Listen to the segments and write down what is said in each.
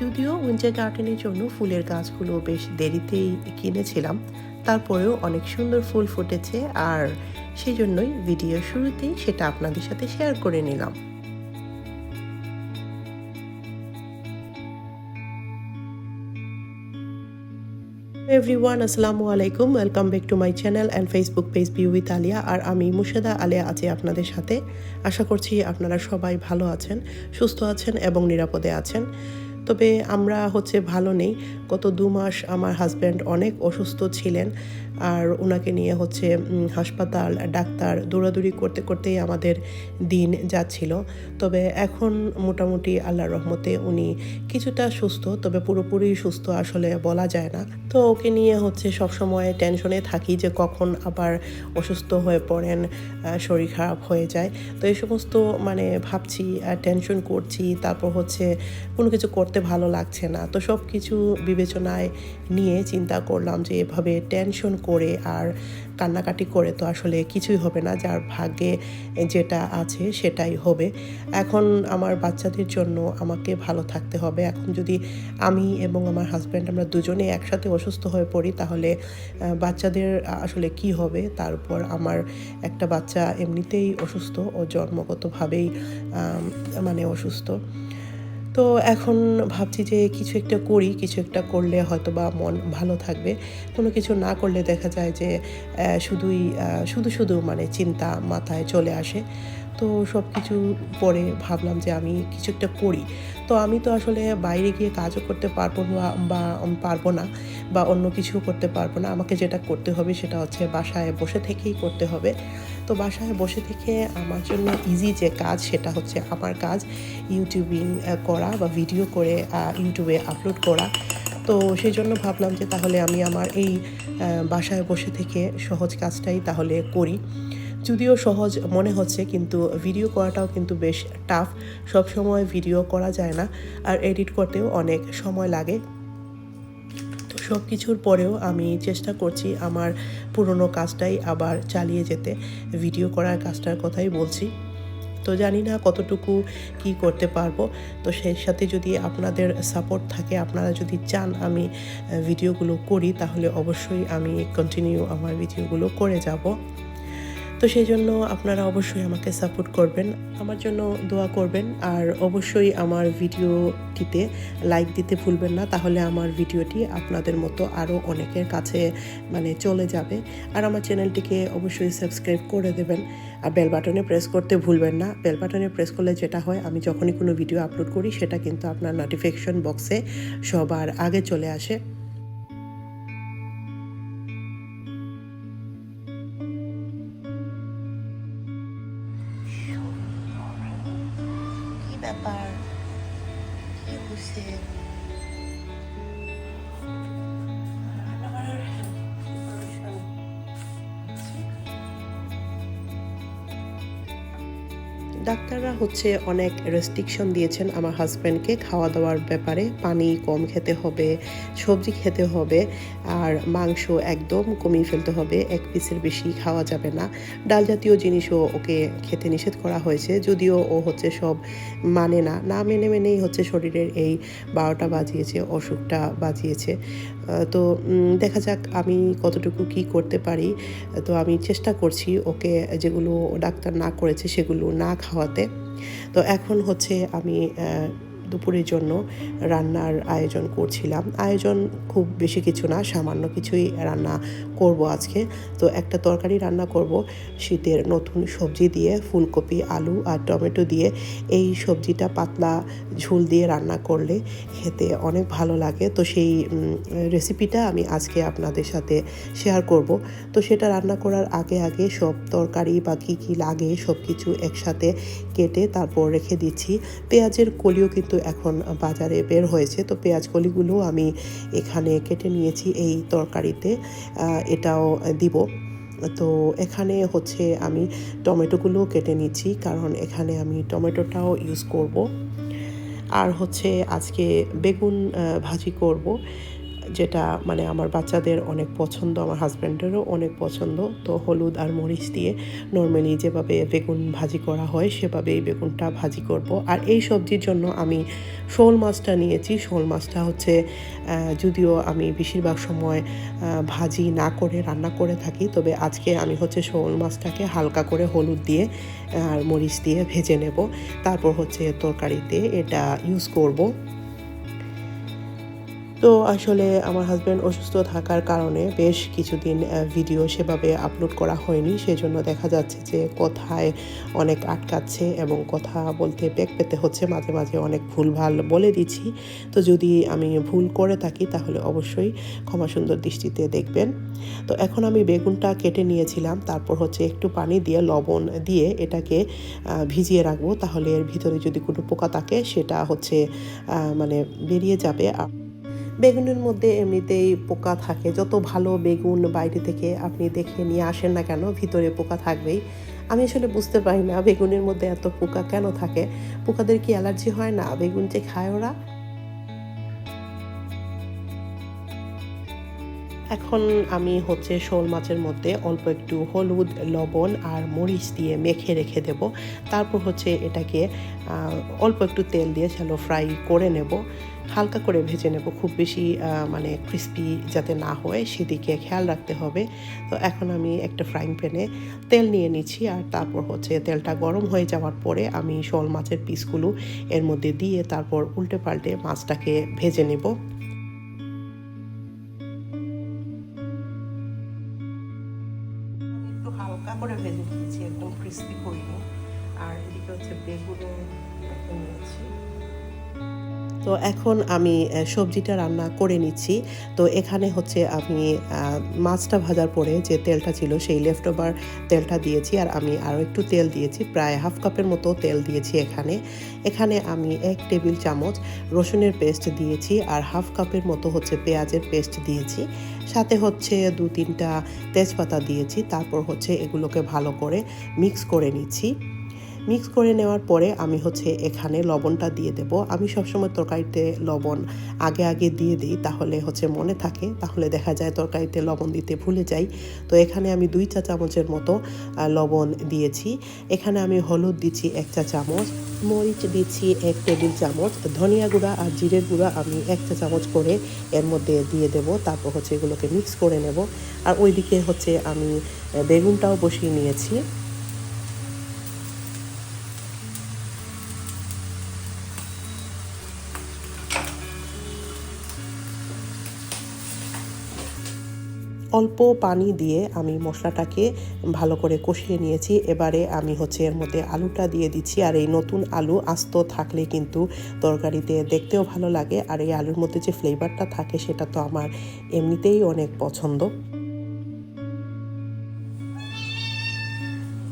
যদিও উইন্টার গার্ডেনের জন্য ফুলের গাছগুলো বেশ দেরিতেই কিনেছিলাম, তারপরেও অনেক সুন্দর ফুল ফুটেছে আর সেই জন্যই ভিডিও শুরুতেই সেটা আপনাদের সাথে শেয়ার করে নিলাম। এভরিওয়ান আসসালামু আলাইকুম। Welcome back to my channel and Facebook page view with Aliya আর আমি মুর্শেদা আলিয়া আছি আপনাদের সাথে। আশা করছি আপনারা সবাই ভালো আছেন, সুস্থ আছেন এবং নিরাপদে আছেন। তবে আমরা হচ্ছে ভালো নেই। গত দু মাস আমার হাজব্যান্ড অনেক অসুস্থ ছিলেন। আর ওনাকে নিয়ে হচ্ছে হাসপাতাল, ডাক্তার দৌড়াদৌড়ি করতে করতেই আমাদের দিন যাচ্ছিল। তবে এখন মোটামুটি আল্লাহর রহমতে উনি কিছুটা সুস্থ, তবে পুরোপুরি সুস্থ আসলে বলা যায় না। তো ওকে নিয়ে হচ্ছে সবসময় টেনশনে থাকি যে কখন আবার অসুস্থ হয়ে পড়েন শরীর খারাপ হয়ে যায়। তো এই সমস্ত মানে ভাবছি টেনশন করছি, তারপর হচ্ছে কোনো কিছু করতে ভালো লাগছে না। তো সব কিছু বিবেচনায় নিয়ে চিন্তা করলাম যে এভাবে টেনশন করে আর কান্নাকাটি করে তো আসলে কিছুই হবে না। যার ভাগ্যে যেটা আছে সেটাই হবে। এখন আমার বাচ্চাদের জন্য আমাকে ভালো থাকতে হবে। এখন যদি আমি এবং আমার হাজব্যান্ড আমরা দুজনে একসাথে অসুস্থ হয়ে পড়ি, তাহলে বাচ্চাদের আসলে কি হবে? তারপর আমার একটা বাচ্চা এমনিতেই অসুস্থ ও জন্মগতভাবেই মানে অসুস্থ। তো এখন ভাবছি যে কিছু একটা করি, কিছু একটা করলে হয়তো বা মন ভালো থাকবে। কোনো কিছু না করলে দেখা যায় যে শুধুই শুধু শুধু মানে চিন্তা মাথায় চলে আসে। তো সব কিছু পরে ভাবলাম যে আমি কিছু একটা করি। তো আমি তো আসলে বাইরে গিয়ে কাজও করতে পারব না বা পারব না বা অন্য কিছু করতে পারব না। আমাকে যেটা করতে হবে সেটা হচ্ছে বাসায় বসে থেকেই করতে হবে। তো বাসায় বসে থেকে আমার জন্য ইজি যে কাজ সেটা হচ্ছে আমার কাজ ইউটিউবিং করা বা ভিডিও করে ইউটিউবে আপলোড করা। তো সেই জন্য ভাবলাম যে তাহলে আমি আমার এই বাসায় বসে থেকে সহজ কাজটাই তাহলে করি। যদিও সহজ মনে হচ্ছে কিন্তু ভিডিও করাটাও কিন্তু বেশ টাফ সব সময় ভিডিও করা যায় না, আর এডিট করতেও অনেক সময় লাগে। সব কিছুর পরেও আমি চেষ্টা করছি আমার পুরনো কাজটাই আবার চালিয়ে যেতে। ভিডিও করার কাজটার কথাই বলছি। তো জানি না কতটুকু কি করতে পারব। তো সেই সাথে যদি আপনাদের সাপোর্ট থাকে, আপনারা যদি চান আমি ভিডিওগুলো করি, তাহলে অবশ্যই আমি কন্টিনিউ আমার ভিডিওগুলো করে যাব। তো সেই জন্য আপনারা অবশ্যই আমাকে সাপোর্ট করবেন। আমার জন্য দোয়া করবেন আর অবশ্যই আমার ভিডিওটিতে লাইক দিতে ভুলবেন না, তাহলে আমার ভিডিওটি আপনাদের মতো আরও অনেকের কাছে মানে চলে যাবে। আর আমার চ্যানেলটিকে অবশ্যই সাবস্ক্রাইব করে দেবেন। আর বেল বাটনে প্রেস করতে ভুলবেন না। বেল বাটনে প্রেস করলে যেটা হয়, আমি যখনই কোনো ভিডিও আপলোড করি, সেটা কিন্তু আপনার নোটিফিকেশন বক্সে সবার আগে চলে আসে। কি ব্যাপার কি ডাক্তাররা হচ্ছে অনেক রেস্ট্রিকশন দিয়েছেন আমার হাজব্যান্ডকে খাওয়া দাওয়ার ব্যাপারে। পানি কম খেতে হবে, সবজি খেতে হবে, আর মাংস একদম কমিয়ে ফেলতে হবে, এক পিসের বেশি খাওয়া যাবে না। ডাল জাতীয় জিনিসও ওকে খেতে নিষেধ করা হয়েছে, যদিও ও হচ্ছে সব মানে না। না মেনে মেনেই হচ্ছে শরীরের এই বারোটা বাজিয়েছে, অসুখটা বাজিয়েছে। তো দেখা যাক আমি কতটুকু কি করতে পারি। তো আমি চেষ্টা করছি ওকে যেগুলো ডাক্তার না করেছে সেগুলো না খাওয়াতে। তো এখন হচ্ছে আমি দুপুরের জন্য রান্নার আয়োজন করছিলাম। আয়োজন খুব বেশি কিছু না, সামান্য কিছুই রান্না করব আজকে। তো একটা তরকারি রান্না করব, শীতের নতুন সবজি দিয়ে ফুলকপি, আলু আর টমেটো দিয়ে। এই সবজিটা পাতলা ঝোল দিয়ে রান্না করলে খেতে অনেক ভালো লাগে। তো সেই রেসিপিটা আমি আজকে আপনাদের সাথে শেয়ার করব। তো সেটা রান্না করার আগে আগে সব তরকারি বা কী কী লাগে সব কিছু একসাথে কেটে তারপর রেখে দিচ্ছি। পেঁয়াজের কলিও কিন্তু এখন বাজারে বের হয়েছে। তো পেঁয়াজ কলিগুলো আমি এখানে কেটে নিয়েছি এই তরকারিতে। এটাও দিব। তো এখানে হচ্ছে আমি টমেটোগুলো কেটে নিচ্ছি কারণ এখানে আমি টমেটোটাও ইউজ করব। আর হচ্ছে আজকে বেগুন ভাজি করব। যেটা মানে আমার বাচ্চাদের অনেক পছন্দ, আমার হাজব্যান্ডেরও অনেক পছন্দ। তো হলুদ আর মরিচ দিয়ে নর্মালি যেভাবে বেগুন ভাজি করা হয়, সেভাবেই বেগুনটা ভাজি করব। আর এই সবজির জন্য আমি শোল মাছটা নিয়েছি। শোল মাছটা হচ্ছে যদিও আমি বেশিরভাগ সময় ভাজি না করে, রান্না করে থাকি, তবে আজকে আমি হচ্ছে শোল মাছটাকে হালকা করে হলুদ দিয়ে, আর মরিচ দিয়ে ভেজে নেব। তারপর হচ্ছে তরকারিতে এটা ইউজ করব। তো আসলে আমার হাজব্যান্ড অসুস্থ থাকার কারণে বেশ কিছুদিন ভিডিও সেভাবে আপলোড করা হয়নি। সেজন্য দেখা যাচ্ছে যে কথায় অনেক আটকাচ্ছে এবং কথা বলতে বেগ পেতে হচ্ছে। মাঝে মাঝে অনেক ভুলভাল বলে দিচ্ছি। তো যদি আমি ভুল করে থাকি তাহলে অবশ্যই ক্ষমা সুন্দর দৃষ্টিতে দেখবেন। তো এখন আমি বেগুনটা কেটে নিয়েছিলাম। তারপর হচ্ছে একটু পানি দিয়ে, লবণ দিয়ে এটাকে ভিজিয়ে রাখব। তাহলে এর ভিতরে যদি কোনো পোকা থাকে সেটা হচ্ছে মানে বেরিয়ে যাবে। বেগুনের মধ্যে এমনিতেই পোকা থাকে। যত ভালো বেগুন বাইরে থেকে আপনি দেখে নিয়ে আসেন না কেন, ভিতরে পোকা থাকবেই। আমি আসলে বুঝতে পারি না বেগুনের মধ্যে এত পোকা কেন থাকে। পোকাদের কি অ্যালার্জি হয় না? বেগুন যে খায় ওরা? এখন আমি হচ্ছে শোল মাছের মধ্যে অল্প একটু হলুদ, লবণ আর মরিচ দিয়ে মেখে রেখে দেব। তারপর হচ্ছে এটাকে অল্প একটু তেল দিয়ে শ্যালো ফ্রাই করে নেব। হালকা করে ভেজে নেব, খুব বেশি মানে ক্রিস্পি যাতে না হয়, সেদিকে খেয়াল রাখতে হবে। তো এখন আমি একটা ফ্রাইং প্যানে তেল নিয়ে নিচ্ছি আর তারপর হচ্ছে তেলটা গরম হয়ে যাওয়ার পরে আমি শোল মাছের পিসগুলো এর মধ্যে দিয়ে তারপর উল্টে পাল্টে মাছটাকে ভেজে নেব। হালকা করে ভেজে নিয়েছি একদম ক্রিস্পি করিনি আর এদিকে হচ্ছে বেগুনও নিয়েছি। তো এখন আমি সবজিটা রান্না করে নিচ্ছি। তো এখানে হচ্ছে আমি মাছটা ভাজার পরে যে তেলটা ছিল সেই লেফট ওভার তেলটা দিয়েছি আর আমি আরও একটু তেল দিয়েছি। প্রায় হাফ কাপের মতো তেল দিয়েছি এখানে। এখানে আমি এক টেবিল চামচ রসুনের পেস্ট দিয়েছি আর হাফ কাপের মতো হচ্ছে পেঁয়াজের পেস্ট দিয়েছি। সাথে হচ্ছে দু তিনটা তেজপাতা দিয়েছি। তারপর হচ্ছে এগুলোকে ভালো করে মিক্স করে নিচ্ছি। মিক্স করে নেওয়ার পরে আমি হচ্ছে এখানে লবণটা দিয়ে দেব। আমি সবসময় তরকারিতে লবণ আগে আগে দিয়ে দিই, তাহলে হচ্ছে মনে থাকে। তাহলে দেখা যায় তরকারিতে লবণ দিতে ভুলে যাই। তো এখানে আমি দুই চা চামচের মতো লবণ দিয়েছি। এখানে আমি হলুদ দিচ্ছি এক চা চামচ, মরিচ দিচ্ছি এক টেবিল চামচ, ধনিয়া গুঁড়া আর জিরের গুঁড়া আমি এক চা চামচ করে এর মধ্যে দিয়ে দেব। তারপর হচ্ছে এগুলোকে মিক্স করে নেব। আর ওইদিকে হচ্ছে আমি বেগুনটাও বসিয়ে নিয়েছি। অল্প পানি দিয়ে আমি মশলাটাকে ভালো করে কষিয়ে নিয়েছি। এবারে আমি হচ্ছে এর মধ্যে আলুটা দিয়ে দিচ্ছি। আর এই নতুন আলু আস্ত থাকলে কিন্তু তরকারিতে দেখতেও ভালো লাগে। আর এই আলুর মধ্যে যে ফ্লেভারটা থাকে সেটা তো আমার এমনিতেই অনেক পছন্দ।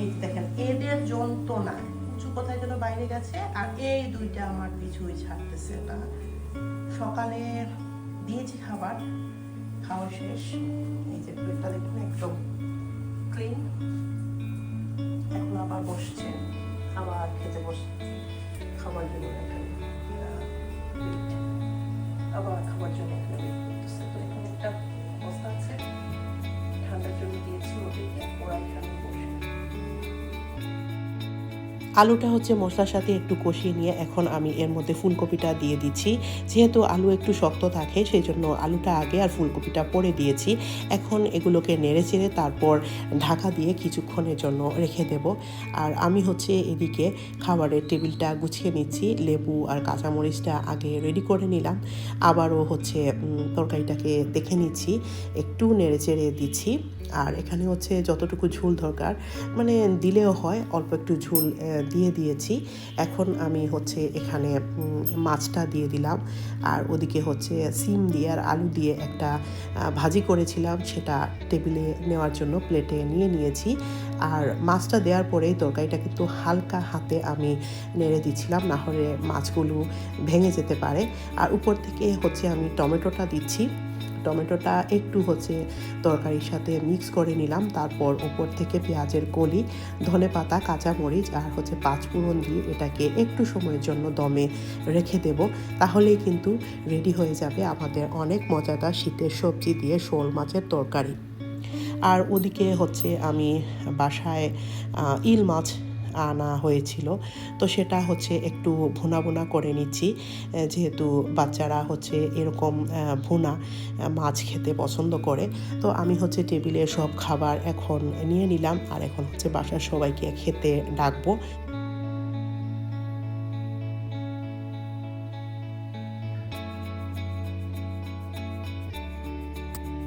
এই দেখেন, এদের যন্ত্রণা। উঁচু কোথায় যেন বাইরে গেছে, আর এই দুইটা আমার পিছুই ছাড়তেছে না। সকালে দিয়েছি খাবার খাওয়া শেষ। এই যে প্লেটটা দেখুন একদম ক্লিন এখন আবার বসছে। আবার খেতে বসছে। খাবার জন্য। আবার খাবার জন্য আলুটা হচ্ছে মশলার সাথে একটু কষিয়ে নিয়ে এখন আমি এর মধ্যে ফুলকপিটা দিয়ে দিচ্ছি। যেহেতু আলু একটু শক্ত থাকে সেই জন্য আলুটা আগে আর ফুলকপিটা পরে দিয়েছি। এখন এগুলোকে নেড়ে চেড়ে তারপর ঢাকা দিয়ে কিছুক্ষণের জন্য রেখে দেব। আর আমি হচ্ছে এদিকে খাবারের টেবিলটা গুছিয়ে নিচ্ছি, লেবু আর কাঁচামরিচটা আগে রেডি করে নিলাম। আবারও হচ্ছে তরকারিটাকে দেখে নিচ্ছি, একটু নেড়ে চেড়ে দিচ্ছি। আর এখানে হচ্ছে যতটুকু ঝুল দরকার মানে দিলেও হয়, অল্প একটু ঝুল দিয়ে দিয়েছি। এখন আমি হচ্ছে এখানে মাছটা দিয়ে দিলাম। আর ওদিকে হচ্ছে সিম দিয়ে আর আলু দিয়ে একটা ভাজি করেছিলাম। সেটা টেবিলে নেওয়ার জন্য প্লেটে নিয়ে নিয়েছি। আর মাছটা দেওয়ার পরেই তরকারিটা কিন্তু হালকা হাতে আমি নেড়ে দিচ্ছিলাম। না হলে মাছগুলো ভেঙে যেতে পারে। আর উপর থেকে হচ্ছে আমি টমেটোটা দিচ্ছি। টমেটোটা একটু হচ্ছে তরকারির সাথে মিক্স করে নিলাম। তারপর ওপর থেকে পেঁয়াজের কলি, ধনে পাতা কাঁচামরিচ আর হচ্ছে পাঁচফোড়ন দিয়ে এটাকে একটু সময়ের জন্য দমে রেখে দেব। তাহলেই কিন্তু রেডি হয়ে যাবে আমাদের অনেক মজাদার শীতের সবজি দিয়ে শোল মাছের তরকারি। আর ওদিকে হচ্ছে আমি বাসায় ইল মাছ আনা হয়েছিল। তো সেটা হচ্ছে একটু ভুনা ভুনা করে নিচ্ছি। যেহেতু বাচ্চারা হচ্ছে এরকম ভুনা মাছ খেতে পছন্দ করে। তো আমি হচ্ছে টেবিলে সব খাবার এখন নিয়ে নিলাম। আর এখন হচ্ছে বাসার সবাইকে খেতে ডাকবো।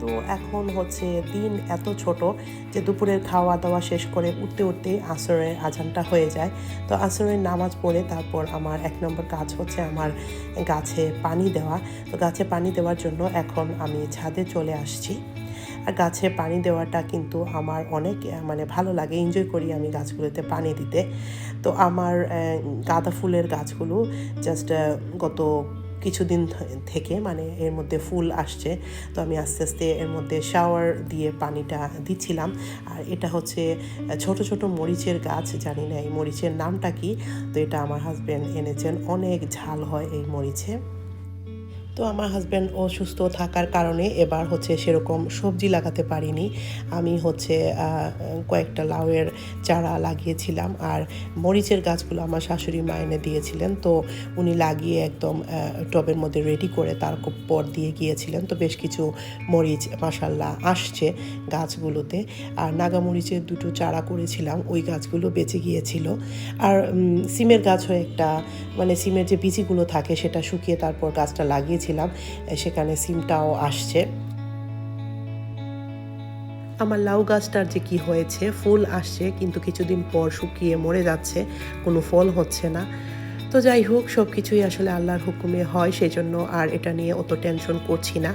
তো এখন হচ্ছে দিন এত ছোট যে দুপুরের খাওয়া দাওয়া শেষ করে উঠতে উঠতে আসরের আজানটা হয়ে যায়। তো আসরের নামাজ পড়ে তারপর আমার এক নম্বর কাজ হচ্ছে আমার গাছে পানি দেওয়া। তো গাছে পানি দেওয়ার জন্য এখন আমি ছাদে চলে আসছি। আর গাছে পানি দেওয়াটা কিন্তু আমার অনেক মানে ভালো লাগে। এনজয় করি আমি গাছগুলোতে পানি দিতে। তো আমার গাঁদা ফুলের গাছগুলো জাস্ট গত কিছুদিন থেকে মানে এর মধ্যে ফুল আসছে। তো আমি আস্তে আস্তে এর মধ্যে শাওয়ার দিয়ে পানিটা দিচ্ছিলাম। আর এটা হচ্ছে ছোট ছোট মরিচের গাছ, জানি না এই মরিচের নামটা কি। তো এটা আমার হাজব্যান্ড এনেছেন। অনেক ঝাল হয় এই মরিচে। তো আমার হাজব্যান্ড অসুস্থ থাকার কারণে এবার হচ্ছে সেরকম সবজি লাগাতে পারিনি। আমি হচ্ছে কয়েকটা লাউয়ের চারা লাগিয়েছিলাম আর মরিচের গাছগুলো আমার শাশুড়ি মা এনে দিয়েছিলেন। তো উনি লাগিয়ে একদম টবের মধ্যে রেডি করে তার পর দিয়ে গিয়েছিলেন। তো বেশ কিছু মরিচ মাসাল্লাহ আসছে গাছগুলোতে। আর নাগামরিচের দুটো চারা করেছিলাম, ওই গাছগুলো বেঁচে গিয়েছিল। আর সিমের গাছও একটা মানে সিমের যে বিচিগুলো থাকে সেটা শুকিয়ে তারপর গাছটা লাগিয়েছিলাম। এ, সেখানে সিমটাও আসছে। আমার লাউ গাছটার যে কি হয়েছে ফুল আসছে কিন্তু কিছুদিন পর শুকিয়ে মরে যাচ্ছে কোনো ফল হচ্ছে না। তো যাই হোক সব কিছুই আসলে আল্লাহর হুকুমে হয় সেই জন্য আর এটা নিয়ে অত টেনশন করছি না।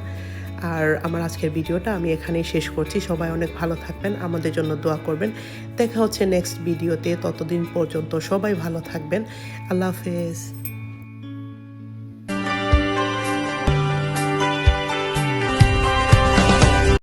আর আমার আজকের ভিডিওটা আমি এখানেই শেষ করছি। সবাই অনেক ভালো থাকবেন আমাদের জন্য দোয়া করবেন। দেখা হচ্ছে নেক্সট ভিডিওতে ততদিন পর্যন্ত সবাই ভালো থাকবেন। আল্লাহ হাফেজ।